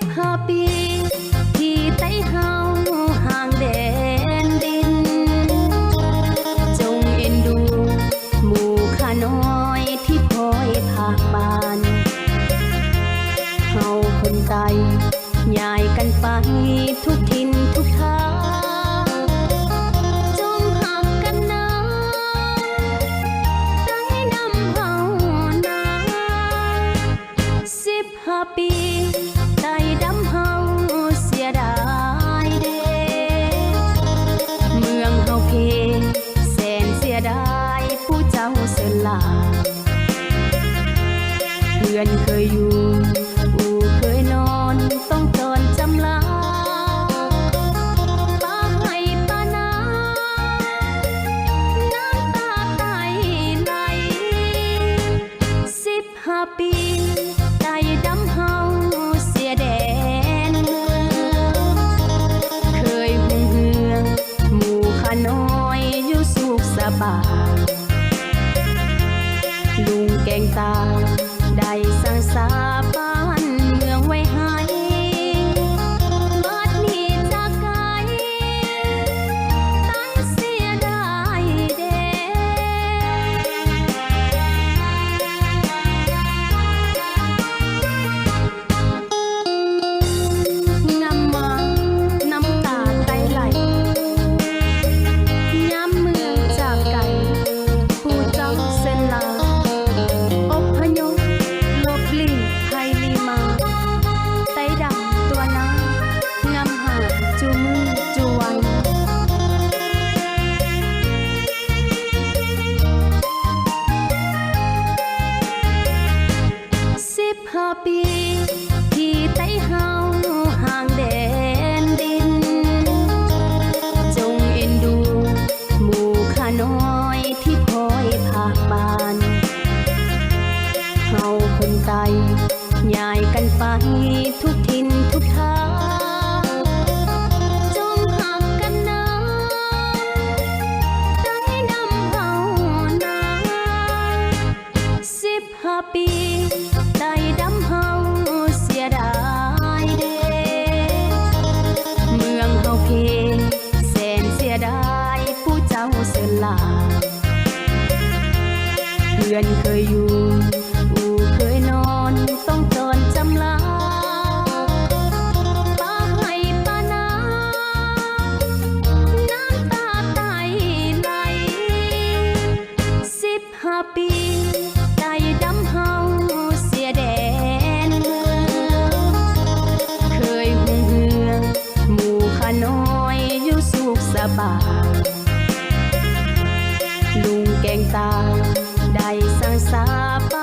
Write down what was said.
บห้าปี ที่ไต้เฮาห่างแดนดิน จงเอ็นดู หมู่ข้าน้อยที่คอยภาคบานเฮาคนไตยายกันไปทุกทินทุกทาง เจ้าเสลา เพื่อนเคยอยู่อู่เคยนอนต้องจอนจำลาป้าให้ป้านาน้ำตาไตไหลสิบห้าปีได้ดำเฮาเสียแดเมืองเคยหุ่งเหือหมู่ขาน้อยอยู่สุขสบาย ลุงแกงตา ได้สร้างสา ลา เพื่อนเคยอยู่อู่เคยนอนต้องจอนจำลาป้าให้ป้านาน้ำตาไตไหลสิบห้าปีได้ดำเฮาเสียแดนเมืองเคยหุ่งเหืองหมู่ข้าน้อยอยู่สุขสบาย งตา ได้สังสาป